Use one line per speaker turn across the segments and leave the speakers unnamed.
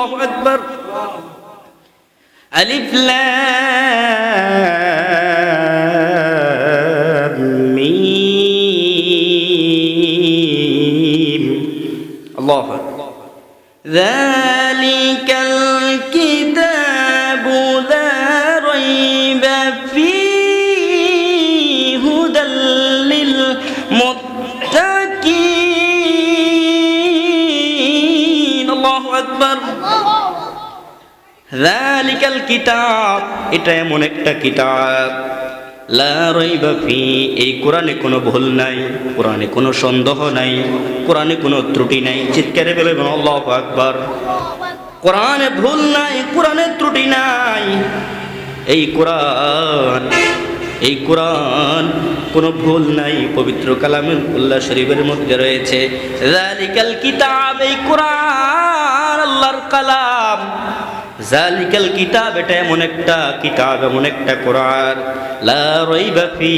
আল্লাহ আকবার আলিফ লাম মিম আল্লাহ আকবার কিতাব, এটা এমন একটা কিতাব। এই কোরআনে কোনো ভুল নাই, কোরআনে কোনো সন্দেহ নাই, কোরআনে কোনো ত্রুটি নাই। চিৎকারে বেলে আল্লাহ আকবার। কোরআনে ভুল নাই, কোরআনে ত্রুটি নাই। এই কোরআন এই কোরআন কোনো ভুল নাই, পবিত্র কালামের উল্লাহ শরীফের মধ্যে রয়েছে। কিতাব, এই কোরআন, আল্লাহর কালাম। জালিকাল কিতাব, এটা এমন একটা কিতাব, এমন একটা কোরআন। লা রাইবা ফি,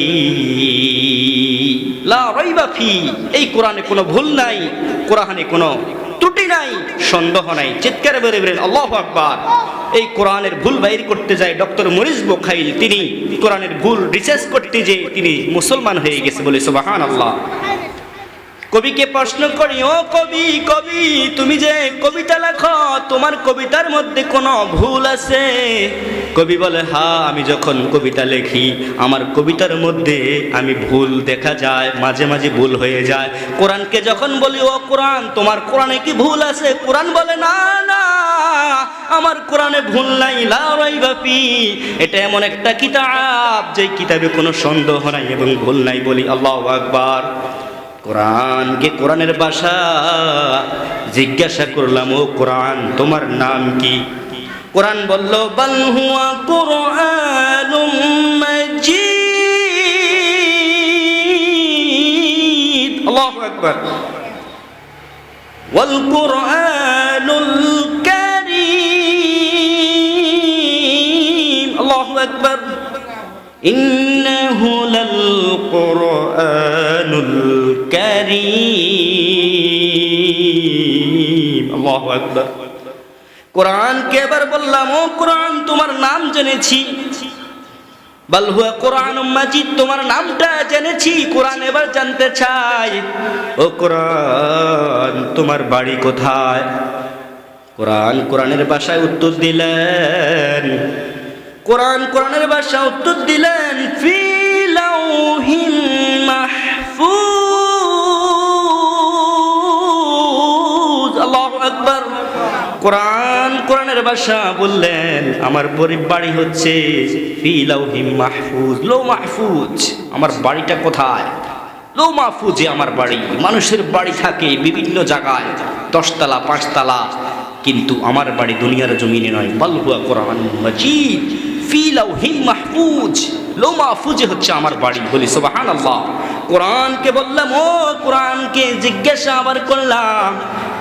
লা রাইবা ফি, এই কোরআনে কোনো ভুল নাই, কোরআনে কোনো ত্রুটি নাই, সন্দেহ নাই, চিৎকারে বেড়ে বেড়ে আল্লাহ আকবার। এই কোরআনের ভুল বাইর করতে যায় ডক্টর মরিস বোখাইল, তিনি কোরআনের ভুল রিসার্চ করতে যে তিনি মুসলমান হয়ে গেছে বলে সুবাহান আল্লাহ কবিকে প্রশ্ন করি, ও কবি কবি, তুমি যে কবিতা লেখো, তোমার কবিতার মধ্যে কোনো ভুল আছে? কবি বলে, হা, আমি যখন কবিতা লেখি, আমার কবিতার মধ্যে আমি ভুল দেখা যায়, মাঝে মাঝে ভুল হয়ে যায়। কোরআনকে যখন বলি, ও কোরআন, তোমার কোরআনে কি ভুল আছে? কোরআন বলে, না না, আমার কোরআনে ভুল নাই লাউরাই বাপি এটা এমন একটা কিতাব যে কিতাবে কোনো সন্দেহ নাই এবং ভুল নাই বলি, আল্লাহ আকবার। কোরআনকে কোরআনের বাসা জিজ্ঞাসা করলাম ও কোরআন তোমার নাম কি? কোরআন বলল বালহুয়া কোরআন আল্লাহু আকবার। ওয়াল কোরআনুল কারীম। আল্লাহু আকবার। ইন আল্লাহ আকবার। কোরআনকে এবার বললাম, ও কোরআন, তোমার নাম জেনেছি। কোরআন মাজিদ, তোমার নামটা জেনেছি, কোরআন এবার জানতে চাই। ও কোরআন, তোমার বাড়ি কোথায়? কোরআন কোরআনের ভাষায় উত্তর দিলেন। কোরআন কোরআনের ভাষা উত্তর দিলেন। ফিলাউহিন আকবার। কোরআন কোরআনের ভাষা বললেন, আমার গরিব বাড়ি হচ্ছে মাহফুজ। লো মাহফুজ, আমার বাড়িটা কোথায়? লো মাহফুজে আমার বাড়ি। মানুষের বাড়ি থাকে বিভিন্ন জায়গায়, দশতলা, পাঁচতলা। কিন্তু আমার বাড়ি দুনিয়ার জমিনে নয়। বালহুয়া কোরআন মজিদ, ফি লাউহিম মাহফুজ। লো মাহফুজে হচ্ছে আমার বাড়ি বলি সুবাহান আল্লাহ কোরআনকে বললাম, ও কোরআনকে জিজ্ঞাসা আবার করলাম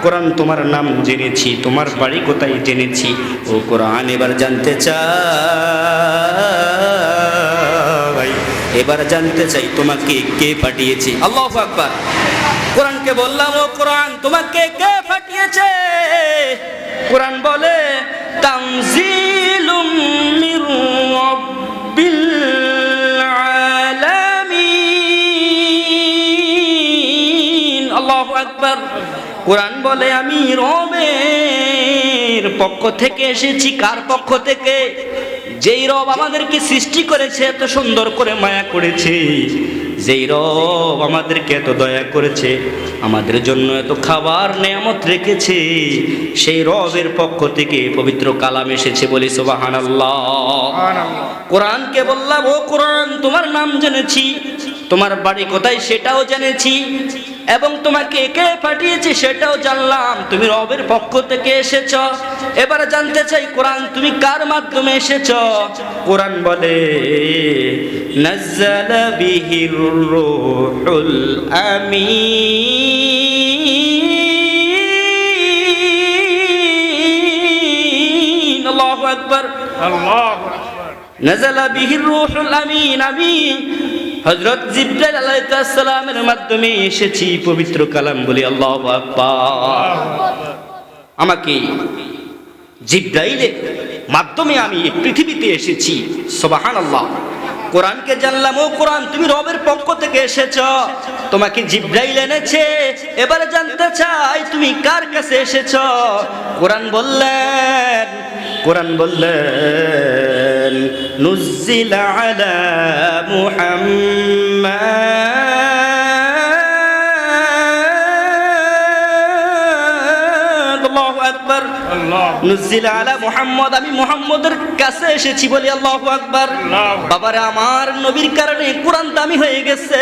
কোরআন তোমার নাম জেনেছি, তোমার বাড়ি কোথায় জেনেছি? ও কোরআন এবার জানতে চাই, এবার জানতে চাই তোমাকে কে পাঠিয়েছে। আল্লাহ আকবার। কোরআনকে বললাম, ও কোরআন, তোমাকে কে পাঠিয়েছে? কোরআন বলে কোরআন বলে আমি রবের পক্ষ থেকে এসেছি। কার পক্ষ থেকে? যেই রব আমাদেরকে সৃষ্টি করেছে এত সুন্দর করে মায়া করেছে। যেই রব আমাদেরকে এত দয়া করেছে আমাদের জন্য এত খাবার নেয়ামত রেখেছে সেই রবের পক্ষ থেকে পবিত্র কালাম এসেছে বলি সোবাহান কোরআনকে বললাম ও কোরআন তোমার নাম জেনেছি। তোমার বাড়ি কোথায় সেটাও জেনেছি। এবং তোমাকে কে পাঠিয়েছি সেটাও জানলাম। তুমি রবের পক্ষ থেকে এসেছ। এবারে জানতে চাই কোরআন তুমি কার মাধ্যমে এসেছ? কোরআন বলে নাজ্জাল বিহির রূহুল আমিন। আল্লাহু আকবার।
আল্লাহু আকবার।
নাজালা বিহির রূহুল আমিন আমি হযরত জিবরাইল আলাইহিস সালামের মাধ্যমে এসেছি পবিত্র কালাম বলি আল্লাহু আকবার। আমাকে জিব্রাইলের মাধ্যমে আমি পৃথিবীতে এসেছি। সোবাহান আল্লাহ কোরআনকে জানলাম, ও কোরআন, তুমি রবের পক্ষ থেকে এসেছ। তোমাকে জিব্রাইল এনেছে। এবারে জানতে চাই, তুমি কার কাছে এসেছ? কোরআন বললেন কোরআন বললেন নুজিল আলা মুহাম্মাদ আল্লাহু আকবার
আল্লাহ
নুজিল আলা মুহাম্মদ আমি মুহাম্মদের কাছে এসেছি বলি আল্লাহু আকবার। বাবারে আমার নবীর কারণে কোরআন দামি হয়ে গেছে।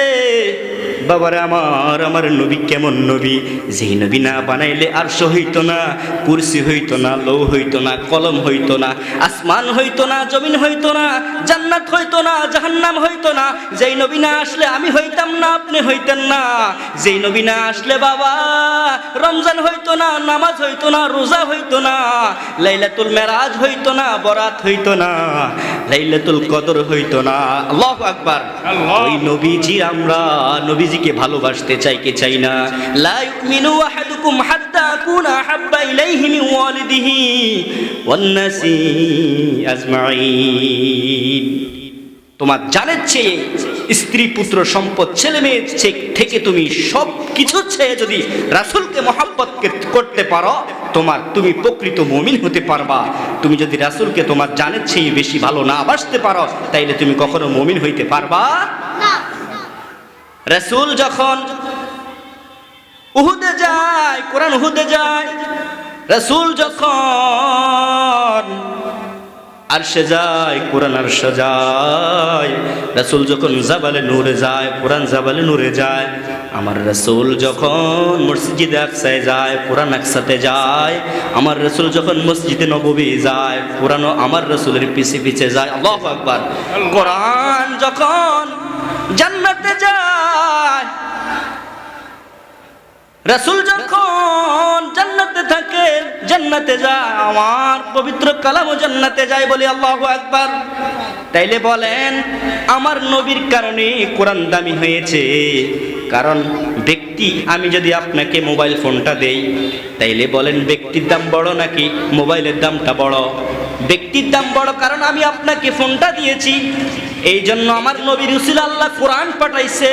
বাবারে আমার আমার নবী কেমন নবী? যেই নবী না বানাইলে আর হইতো না কুরসি হইতো না লৌ হইতো না কলম হইতো না আসমান হইতো না জমিন হইতো না জান্নাত হইতো না জাহান্নাম হইতো না। যেই নবী না আসলে আমি হইতাম না আপনি হইতেন না। যেই নবী না আসলে বাবা রমজান হইতো না নামাজ হইতো না রোজা হইতো না লাইলাতুল মেরাজ হইতো না বরাত হইতো না লাইলাতুল কদর হইতো না। আল্লাহু আকবার। ওই নবীজি আমরা নবীজিকে ভালোবাসতে চাই কি চাই না? লা ইউমিনু আহাদুকুম হাত্তা আকুনা হাব্বা ইলাইহি মিন ওয়ালিদিহি ওয়ান নাসি আজমাইন তোমার জানের চেয়ে স্ত্রী পুত্র সম্পদ ছেলে মেয়ে থেকে তুমি সব কিছু চেয়ে যদি রাসূলকে মহাব্বত করতে পারো তোমার তুমি প্রকৃত মমিন হতে পারবা। তুমি যদি রাসূলকে তোমার জানের চেয়ে বেশি ভালো না বাসতে পারো তাইলে তুমি কখনো মমিন হইতে পারবা? রাসূল যখন উহুদে যায় কোরআন উহুদে যায় রাসূল যখন আরশে যায় কোরআন আরশে যায় রাসুল যখন জাবালে নূরে যায়, কোরআন জাবালে নূরে যায়, আমার রাসুল যখন মসজিদে আকসায় যায়, কোরআন একসাথে যায়, আমার রাসুল যখন মসজিদে নববী যায়, কোরআনও আমার রাসুলের পিছে পিছে যায়। আল্লাহ আকবার। কোরআন যখন রাসূল যখন জান্নাতে থাকে, জান্নাতে যায়, আমার পবিত্র কালামও জান্নাতে যায় বলি আল্লাহু আকবার। তাইলে বলেন, আমার নবীর কারণে কোরআন দামি হয়েছে। কারণ ব্যক্তি, আমি যদি আপনাকে মোবাইল ফোনটা দেই, তাইলে বলেন, ব্যক্তির দাম বড় নাকি মোবাইলের দামটা বড়? ব্যক্তির দাম বড় কারণ আমি আপনাকে ফোনটা দিয়েছি। এই জন্য আমার নবীর উসিল আল্লাহ কোরআন পাঠাইছে।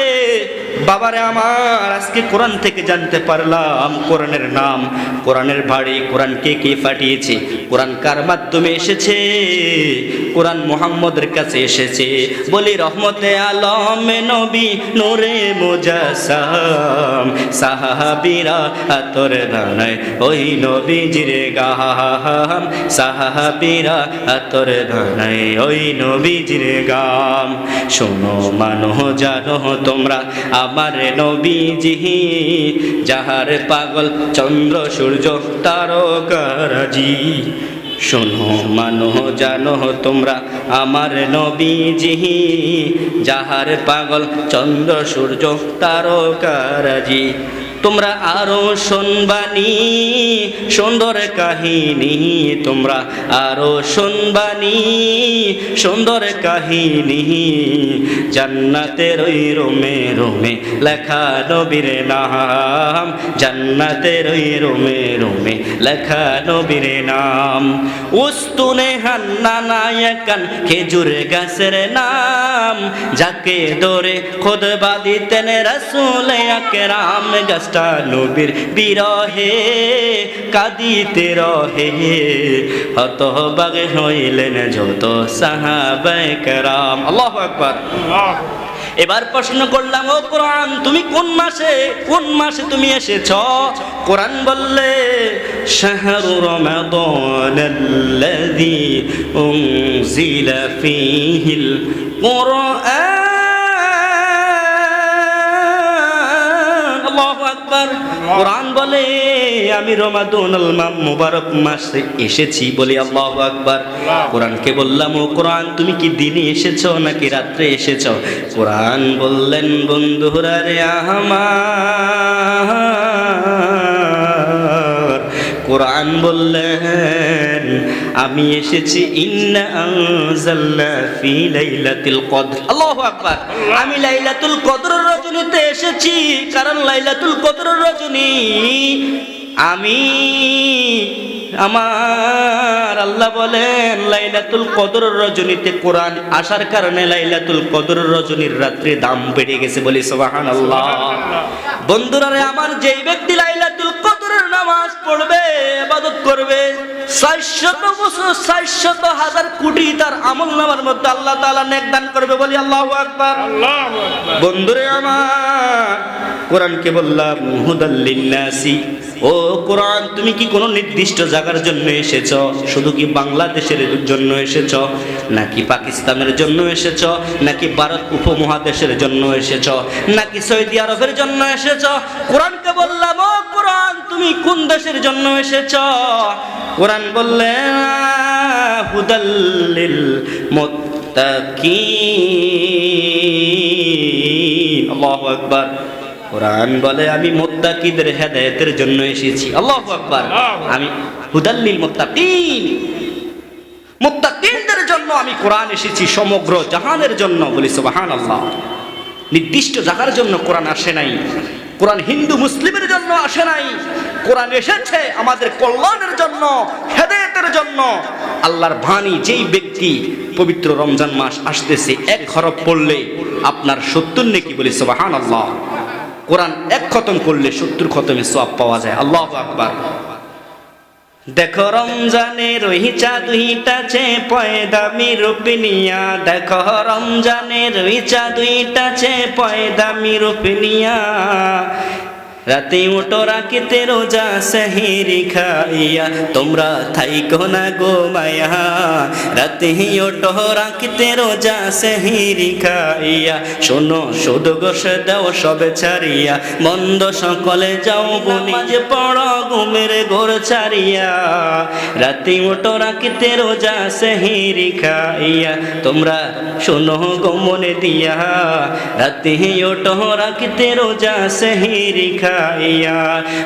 বাবারে আমার, আজকে কোরআন থেকে জানতে পারলাম কোরআনের নাম, কোরআনের বাড়ি, কোরআন কে কে পাঠিয়েছে, কোরআন কার মাধ্যমে এসেছে, কোরআন মোহাম্মদের কাছে এসেছে। বলি, রহমতে আলম নবী নূরে মোজাসাম সাহাবিরা আতর ধানায় ওই নবীজির গাহাম সাহাবিরা আতর ধানায় ওই নবীজির গাম শোনো মানো, জানো তোমরা আমার নবীজি। যাহার পাগল চন্দ্র, সূর্য, তারকারাজি। শোনো মানো, জানো তোমরা আমার নবীজি। যাহার পাগল চন্দ্র, সূর্য, তারকারাজি। তোমরা আরও শুনবানি সুন্দর কাহিনী, তোমরা আরও শুনবানি সুন্দর কাহিনী। জান্নাতের ওই রোমে রোমে লেখা নবীর নাম, জান্নাতের ওই রোমে রোমে লেখা নবীর নাম। উস্তুনে হান্না নায়কান, খেজুর গাছের নাম, যাকে ধরে খোদ বাদিতেন রসুল রাম গাছটা নবীর বিরহে কাদিতে রহে। হত বাগে হইলেন যত সাহাবায়ে আল্লাহু আকবার। এবার প্রশ্ন করলাম, ও কোরআন, তুমি কোন মাসে কোন মাসে তুমি এসেছ? কোরআন বললে, শাহরু রমাদান আল্লাযী উনজিলা ফীহিল কোরআন। আকবার। কোরআন বলে আমি রমাদানুল মুবারক মাসে এসেছি বলি আল্লাহু আকবার। কোরআনকে বললাম ও কোরআন তুমি কি দিনে এসেছ নাকি রাত্রে এসেছ? কোরআন বললেন বন্ধুরা রে আমার কোরআন বললেন, আমি এসেছি, ইন্না আনজালনা ফি লাইলাতুল কদর। আল্লাহু আকবার। আমি লাইলাতুল কদর রজনীতে এসেছি, কারণ লাইলাতুল কদর রজনী আমি, আমার আল্লাহ বলেন, লাইলাতুল কদর রজনীতে কোরআন আসার কারণে লাইলাতুল কদর রজনীর রাত্রে দাম বেড়ে গেছে বলি সুবাহান আল্লাহ বন্ধুরা আমার যেই ব্যক্তি লাইলাতুল কদরের পড়বে করবে। চারশত বছর চারশত হাজার কোটি তার আমল নামার মধ্যে আল্লাহ নেক দান করবে বলি আল্লাহু আকবার। বন্ধুরে আমার কোরআনকে বললাম হুদাল্লিন্নাসি ও কোরআন তুমি কি কোনো নির্দিষ্ট জায়গার জন্য এসেছ? শুধু কি বাংলাদেশের জন্য এসেছ? নাকি পাকিস্তানের জন্য এসেছ? নাকি ভারত উপমহাদেশের জন্য এসেছ? নাকি সৌদি আরবের জন্য এসেছ? কোরআনকে বললাম ও তুমি কোন দেশের জন্য এসেছ? কোরআন বললেন হুদাল্লিল আল্লাহু আকবার। কোরআন বলে, আমি মুত্তাকিদের হেদায়েতের জন্য এসেছি। আল্লাহু আকবার। আমি হুদাল্লিল মুত্তাকিন। মুত্তাকিনদের জন্য আমি কোরআন এসেছি, সমগ্র জাহানের জন্য বলি সুবহানাল্লাহ। নির্দিষ্ট জায়গার জন্য কোরআন আসে নাই। কোরআন হিন্দু মুসলিমের জন্য আসে নাই। কোরআন এসেছে আমাদের কল্যাণের জন্য, হেদায়েতের জন্য। আল্লাহর বাণী যেই ব্যক্তি পবিত্র রমজান মাস আসতেছে, এক হরফ পড়লে আপনার সত্তর নেকি বলি সুবাহান আল্লাহ কোরআন এক খতম করলে সত্তর খতমে সব পাওয়া যায়। আল্লাহ আকবার। দেখো রমজানের ওই চাঁদুইটাছে পয়দামি রূপিনিয়া, দেখো রমজানের ওই চাঁদুইটাছে পয়দামি রূপিনিয়া। রাতে উঠো রাখিতে রোজা সেহেরি খাইয়া। তোমরা থাইকো না গো মায়া। রাতে ওঠো রাখিতে রোজা সেহেরি খাইয়া। শোনো, শুধু গোস দাও সবে ছাড়িয়া। মন্দ সকলে যাও যে পড় ঘুমের ঘোর ছাড়িয়া। রাতে উঠো রাখিতে রোজা সেহেরি খাইয়া। তোমরা শোনো গো মনে দিয়া। রাতে ওঠো রাখিতে রোজা সেহেরি খাইয়া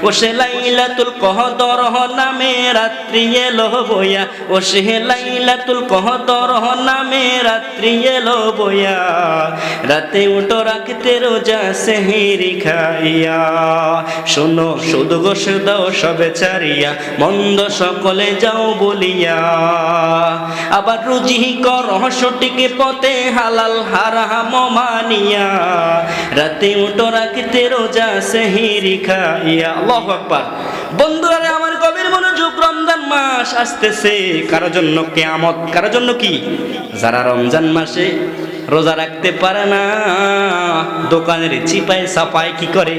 ও লাইলাতুল কহদর নামে রাত্রি এলো বইয়া। ও লাইলাতুল কহদর নামে রাত্রি এলো বইয়া। রাতে উঠো রাখতে রোজা সেহেরি খাইয়া। শোনো, শুধু দাও সবে ছাড়িয়া। মন্দ সকলে যাও বলিয়া। আবার রুজি কর সঠিক পথে হালাল হারাম মানিয়া। রাতে উঠো রাখতে রোজা সেহেরি আল্লাহু আকবার। বন্ধুরা, আমার গভীর মনোযোগ রমজান মাস আসতেছে। কারও জন্য কেয়ামত, কারও জন্য কি? যারা রমজান মাসে রোজা রাখতে পারে না, দোকানের চিপায় সাপায় কি করে?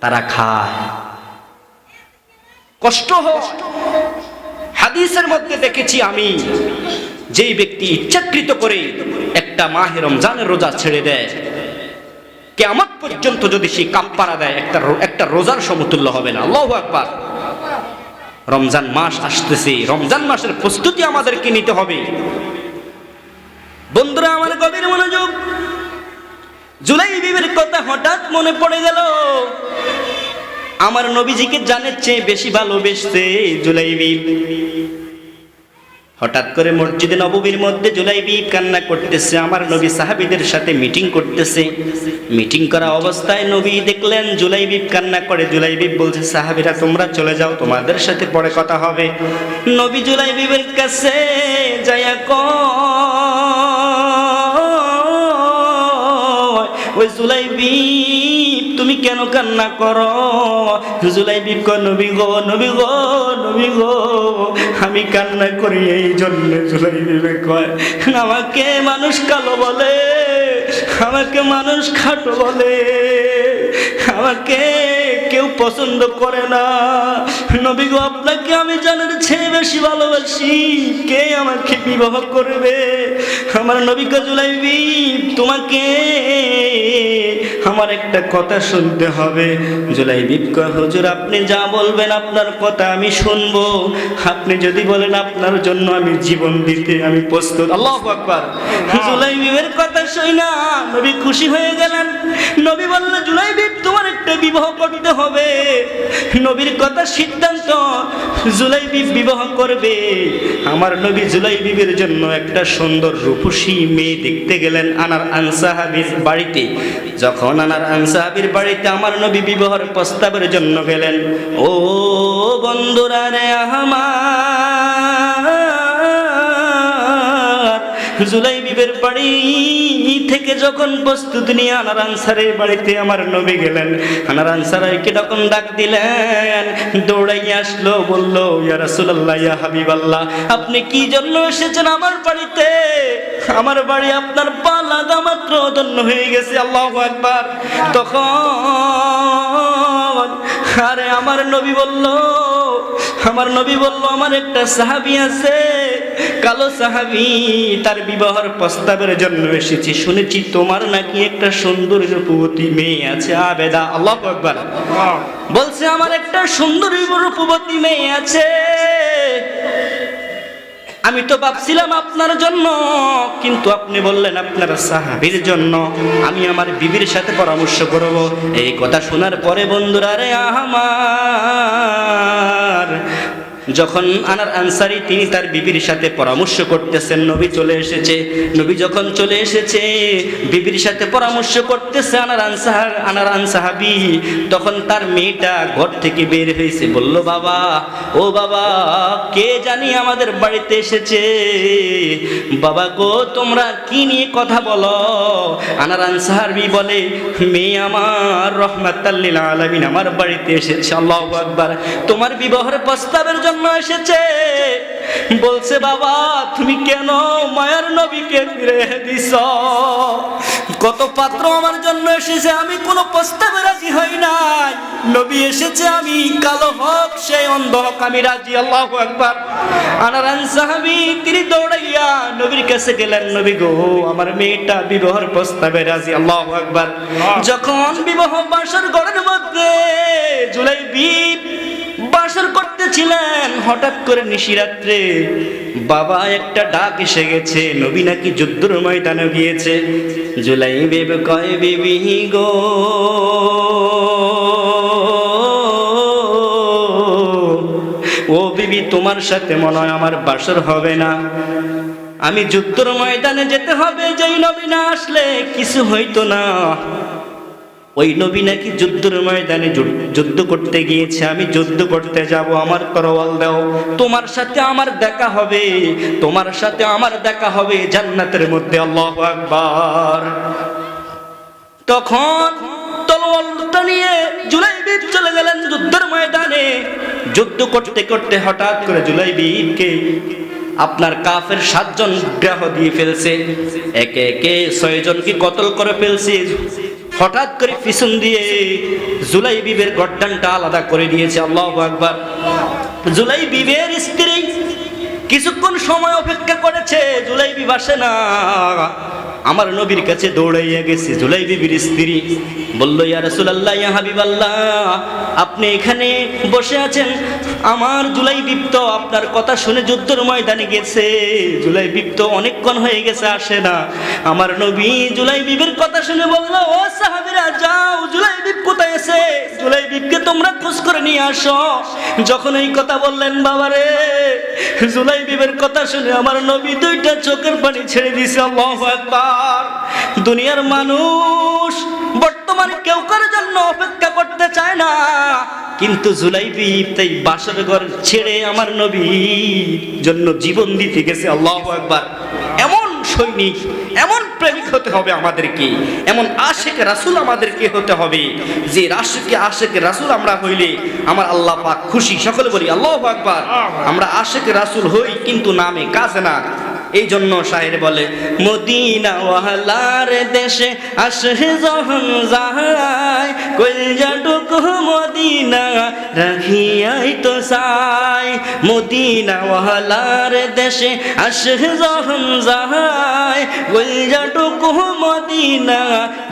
তারা খায়। কষ্ট হাদিসের মধ্যে দেখেছি আমি, যেই ব্যক্তি ইচ্ছাকৃত করে একটা মাহে রমজানের রোজা ছেড়ে দেয় কেমন পর্যন্ত যদি সে কাপ্পারা দেয়, একটা একটা রোজার সমতুল্য হবে না। আল্লাহু আকবার। রমজান মাস আসতেছে। রমজান মাসের প্রস্তুতি আমাদেরকে নিতে হবে। বন্ধুরা, আমার গভীর মনোযোগ। জুলাই বিবির কথা হঠাৎ মনে পড়ে গেল। আমার নবীজিকে জানের চেয়ে বেশি ভালোবেসছে জুলাই বিব। হঠাৎ করে মসজিদে নববীর মধ্যে জুলাই বিব কান্না করতেছে, আমার নবী সাহাবীদের সাথে মিটিং করতেছে। মিটিং করা অবস্থায় নবী দেখলেন জুলাই বিব কান্না করে। জুলাই বিব বলছে, সাহাবীরা, তোমরা চলে যাও, তোমাদের সাথে পরে কথা হবে। নবী জুলাই বিবের কাছে যাইয়া কয়, ওই জুলাই বিব তুমি কেন কান্না করো। জুলাই বিব কয়, নবী গো নবী গো নবী গো। আমি কান্না করি এই জন্য জুলাই বিবে কয়, আমাকে মানুষ কালো বলে, আমাকে মানুষ খাটো বলে, আমাকে কেউ পছন্দ করে না। নবী গো, আপনাকে আমি জানার চেয়ে বেশি ভালোবাসি। কে আমাকে বিবাহ করবে? আমার নবী জুলাইবি তোমাকে আমার একটা কথা শুনতে হবে। জুলাইবি কয় হুজুর আপনি যা বলবেন আপনার কথা আমি শুনব। আপনি যদি বলেন আপনার জন্য আমি জীবন দিতে আমি প্রস্তুত। আল্লাহ আকবার। জুলাইবিবের কথা শুই না নবী খুশি হয়ে গেলেন। নবী বললেন জুলাইবিব তোমার একটা বিবাহ করতে হবে। নবীর কথা সিদ্ধান্ত জুলাইবিব বিবাহ করবে। আমার নবী জুলাইবিবের জন্য একটা সুন্দর রূপসী মেয়ে দেখতে গেলেন আনার আনসাহাবির বাড়িতে। যখন আনার আনসাহাবির বাড়িতে আমার নবী বিবাহের প্রস্তাবের জন্য গেলেন। ও বন্ধুরা রে আমার জুলাই বিবের বাড়ি থেকে যখন প্রস্তুত নিয়ে আনার আনসারের বাড়িতে আমার নবী গেলেন। আনার আনসারকে তখন ডাক দিলেন? দৌড়াই আসলো, বলল, ইয়া রাসূলুল্লাহ, ইয়া হাবিবাল্লাহ, আপনি কি জন্য এসেছেন আমার বাড়িতে? আমার বাড়ি আপনার পা লাগা মাত্র ধন্য হয়ে গেছে, আল্লাহু আকবার। তখন আরে আমার নবী বলল, আমার নবী বলল, আমার একটা সাহাবী আছে কালো সাহাবি তার বিবাহের প্রস্তাবের জন্য এসেছি। শুনেছি তোমার নাকি একটা সুন্দর রূপবতী মেয়ে আছে। আবেদা, আল্লাহ
আল্লাহ
বলছে, আমার একটা সুন্দরী রূপবতী মেয়ে আছে। আমি তো ভাবছিলাম আপনার জন্য, কিন্তু আপনি বললেন আপনার সাহাবীর জন্য। আমি আমার বিবির সাথে পরামর্শ করব। এই কথা শোনার পরে বন্ধুরা রে আমার যখন আনার আনসারি তিনি তার বিবির সাথে পরামর্শ করতেছেন, নবী চলে এসেছে। নবী যখন চলে এসেছে, বিবির সাথে পরামর্শ করতেছে আনার আনসাহার আনার আনসাহাবি। তখন তার মেয়েটা ঘর থেকে বের হয়েছে, বলল, বাবা, ও বাবা, কে জানি আমাদের বাড়িতে এসেছে? বাবা গো, তোমরা কি নিয়ে কথা বলো? আনার আনসাহাবি বলে, মেয়ে আমার রহমাতাল্লিল আলামিন আমার বাড়িতে এসেছে, আল্লাহ আকবার। তোমার বিবাহের প্রস্তাবের জন্য এসেছে। বলছে, বাবা, তুমি কেন মায়ার নবীকে ফিরে দিছ? কত পাত্র আমার জন্য এসেছে, আমি কোনো প্রস্তাবে রাজি হই নাই। নবী এসেছে, আমি কালো হক সেই অন্ধ হক আমি রাজি, আল্লাহ একবার আনারান সাহাবি তিনি দৌড়াইয়া নবীর কাছে গেলেন, নবী গো, আমার মেয়েটা বিবাহের প্রস্তাবে রাজি, আল্লাহ একবার যখন বিবাহ বাসর ঘরের মধ্যে জুলাই বিপ বাসর করতেছিলেন হঠাৎ করে নিশিরাত্রে। বাবা, একটা ডাক এসে গেছে। নবী নাকি যুদ্ধর ময়দানে গিয়েছে। জুলাই বেব কয়, বিবি গো। ও বিবি, তোমার সাথে মনে হয় আমার বাসর হবে না। আমি যুদ্ধর ময়দানে যেতে হবে। যেই নবী না আসলে কিছু হইতো না। ওই নবী নাকি যুদ্ধের ময়দানে যুদ্ধ- করতে গিয়েছে, আমি যুদ্ধ করতে যাব, আমার তরোয়াল দাও। তোমার সাথে আমার দেখা হবে, তোমার সাথে আমার দেখা হবে জান্নাতের মধ্যে, আল্লাহ আকবার। তখন তলোয়ালটা নিয়ে জুলাইবিব চলে গেলেন যুদ্ধের ময়দানে। যুদ্ধ করতে করতে হঠাৎ করে জুলাইবিবকে আপনার কাফের সাতজন গ্রাহ দিয়ে ফেলছে। একে একে ছয়জনকে কতল করে ফেলছে। হঠাৎ করে পিছন দিয়ে জুলাই বিবের গড্ডানটা আলাদা করে দিয়েছে, আল্লাহ আকবার। জুলাই বিবের স্ত্রী কিছুক্ষণ সময় অপেক্ষা করেছে জুলাই বিব আসে না। আমার নবীর কাছে দৌড়াইয়া গেছে জুলাই বিবির স্ত্রী বলল, ইয়া রাসূলুল্লাহ, ইয়া হাবিবাল্লাহ, আপনি এখানে বসে আছেন? আমার জুলাই বিপ্ত আপনার কথা শুনে যুদ্ধের ময়দানে গেছে। জুলাই বিপ্ত অনেকক্ষণ হয়ে গেছে, আসে না। আমার নবী জুলাই বিবির কথা শুনে বলল, ও সাহাবীরা, যাও জুলাই বিপ কোথায় আছে? জুলাই বিপকে তোমরা খোঁজ করে নিয়ে আসো। যখন এই কথা বললেন, বাবারে জুলাই বিবের কথা শুনে আমার নবী দুইটা চোখের পানি ছেড়ে দিছে আল্লাহু আকবার। দুনিয়ার মানুষ বর্তমানে কেউ কারোর জন্য অপেক্ষা করতে চায় না। কিন্তু জুলাইবি তাই বাসর ঘর ছেড়ে আমার নবী জন্য জীবন দিতে গেছে, আল্লাহু আকবার। এমন সৈনিক, এমন প্রেমিক হতে হবে আমাদেরকে। এমন আশেখ রাসুল আমাদেরকে হতে হবে। যে রাশেখ আশেখ রাসুল আমরা হইলে আমার আল্লাহ পাক খুশি। সকলে বলি আল্লাহ আকবার। আমরা আশেখ রাসুল হই কিন্তু নামে কাজ না। এই জন্য শায়ের বলে মদিনা ওয়ালার দেশে আসে যখন যায়, কলজাটুক মদিনা রাখিয়াই তো সাই মদিনা ওয়ালার দেশে আসে যখন যায়, কলজাটুক মদিনা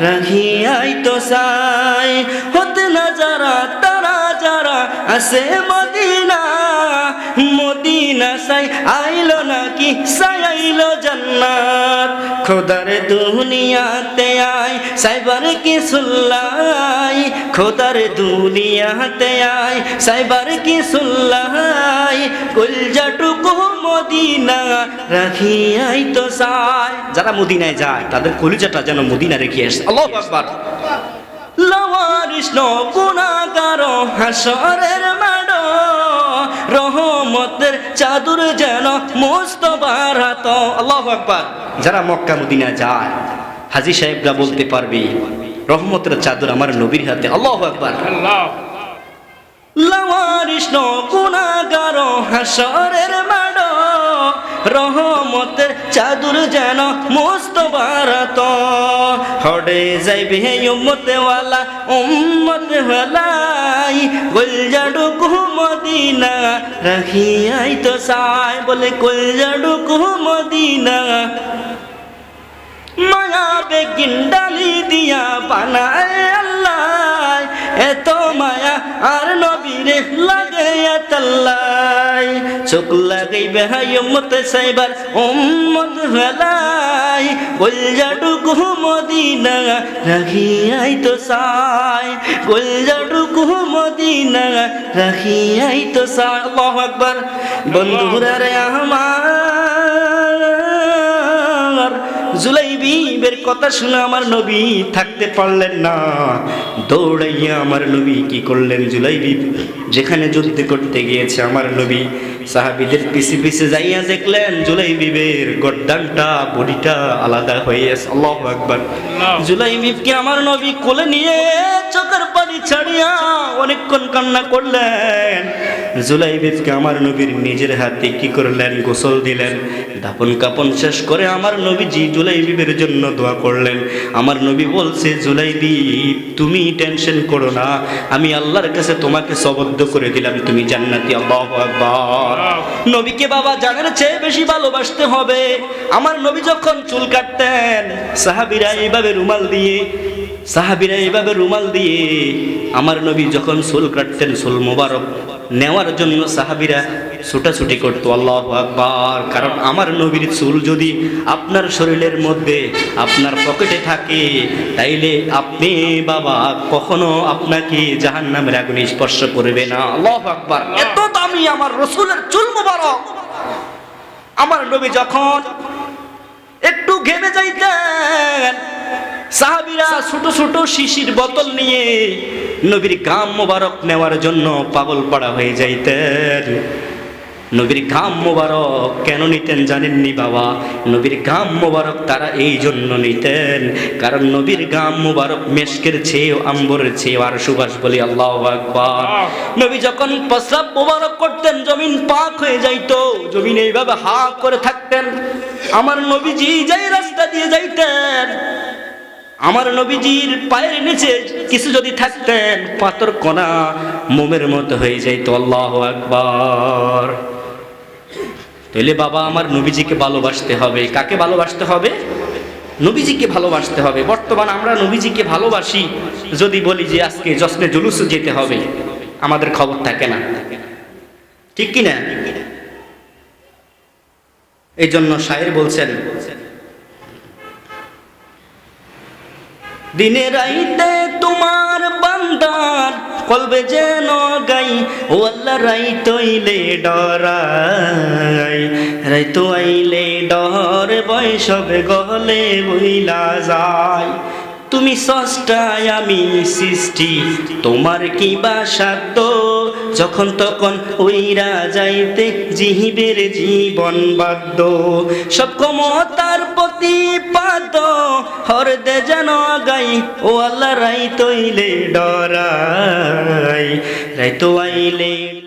রাখিয়াই তো সাই হতে না যারা, তারা যারা আসে মদিনা মদিনা সাই আইলো নাকি? সাই আইলো জান্নাত। খোদার দুনিয়াতে আয়, সাইবার কি সুল্লাই খোদার দুনিয়াতে আয়, সাইবার কি সুল্লাই কলজাটুকু মদিনা রাখি আই তো সাই যারা মদিনায় যায়, তাদের কলিজাটা যেন মদিনা রেখে আসে। আল্লাহু আকবার। লওয়ারিস গুণাগার হাসরের মাড রহমতের চাদুর যেন মস্ত হাত আল্লাহ আকবার। যারা মক্কা মদিনা যায়, হাজি সাহেবরা বলতে পারবে, রহমতের চাদর আমার নবীর হাতে। আল্লাহ আকবার।
Allah.
লাওয়ারিষ্ণ গুণাগার হাসরের মাড রহমতের চাদুর যেন মস্ত ভারত হডে যাইবে উম্মতে ওয়ালা উম্মতে ওয়ালাই গোলজাডু কুমদিনা রাখিয়াই তো সাই বলে গোলজাডু কুমদিনা মায়া বেগিন ডালি দিয়া বানায় এত মায়া আর নবীরে লাগে তাল্লাই চোখ লাগাই বেহাই উম্মত সাইবার, উম্মত হেলাই গোল জাডু মদিনা রাখিয়াই তো সাই গোল জাডু মদিনা রাখিয়াই তো সাই আল্লাহু আকবার। বন্ধুরা রে আমার জুলাইবিবের কথা শুনে আমার নবী থাকতে পারলেন না। দৌড়াইয়া আমার নবী কি করলেন জুলাইবিব? যেখানে যুদ্ধ করতে গিয়েছে আমার নবী সাহাবিদের পিছে পিছে যাইয়া দেখলেন জুলাইবিবের গড্ডানটা বডিটা আলাদা হয়ে আল্লাহ আকবার। জুলাইবিবকে আমার নবী কোলে নিয়ে চোখের পানি ছাড়িয়া অনেকক্ষণ কান্না করলেন। জুলাইবিবকে আমার নবীর নিজের হাতে কি করলেন? গোসল দিলেন দাপন কাপন শেষ করে আমার নবীজি জুলাইবিবের জন্য দোয়া করলেন। আমার নবী বলছে জুলাইবিব তুমি টেনশন করো না। আমি আল্লাহর কাছে তোমাকে সবদ্ধ করে দিলাম। তুমি জান্নাতি, আল্লাহ আকবার। নবীকে বাবা জানের চেয়ে বেশি ভালোবাসতে হবে। আমার নবী যখন চুল কাটতেন, সাহাবিরা এইভাবে রুমাল দিয়ে, সাহাবিরা এইভাবে রুমাল দিয়ে, আমার নবী যখন চুল কাটতেন, চুল মোবারক নেওয়ার জন্য সাহাবিরা ছুটাছুটি করতো, আল্লাহ আকবার। কারণ আমার নবীর চুল যদি আপনার শরীরের মধ্যে আপনার পকেটে থাকে, তাইলে আপনি বাবা কখনো আপনাকে জাহান নামের আগুনে স্পর্শ করবে না। আল্লাহ আকবার। এত দামি আমার রসুলের চুল মোবারক। আমার নবী যখন একটু ঘেমে যাইতেন সাহাবিরা ছোট ছোট শিশির বোতল নিয়ে নবীর গাম মোবারক নেওয়ার জন্য পাগল পাড়া হয়ে যাইতেন। নবীর গাম মোবারক কেন নিতেন জানেননি বাবা? নবীর গাম মোবারক তারা এই জন্য নিতেন কারণ নবীর গাম মোবারক মেশকের চেয়েও আম্বরের চেয়েও আর সুবাস বলি আল্লাহ আকবার। নবী যখন প্রস্রাব মোবারক করতেন জমিন পাক হয়ে যাইত জমিন এইভাবে হা করে থাকতেন। আমার নবীজি যাই রাস্তা দিয়ে যাইতেন আমার নবীজির পায়ের নিচে কিছু যদি থাকতেন, পাথর কণা মোমের মতো হয়ে যাইতো, আল্লাহ আকবার। তাহলে বাবা, আমার নবীজিকে ভালোবাসতে হবে। কাকে ভালোবাসতে হবে? নবীজিকে ভালোবাসতে হবে। বর্তমান আমরা নবীজিকে ভালোবাসি। যদি বলি যে আজকে জশ্নে জুলুস যেতে হবে, আমাদের খবর থাকে না। ঠিক কি না এই জন্য শায়ের বলছেন দিনে রাইতে তোমার বান্দার কলবে যেন গাই, ও আল্লাহ রাইত আইলে ডরাই। রাইত আইলে ডর বৈশবে গহলে বইলা যায়। তুমি সষ্টায় আমি সৃষ্টি। তোমার কি বা সাধ্য? যখন তখন ওইরা যাইতে জিহিবের জীবন বাদ্য সব ক্ষমতার প্রতিপাদ হরদে যেন গাই ও আল্লাহ রাই তৈলে ডরাই রাই তো আইলে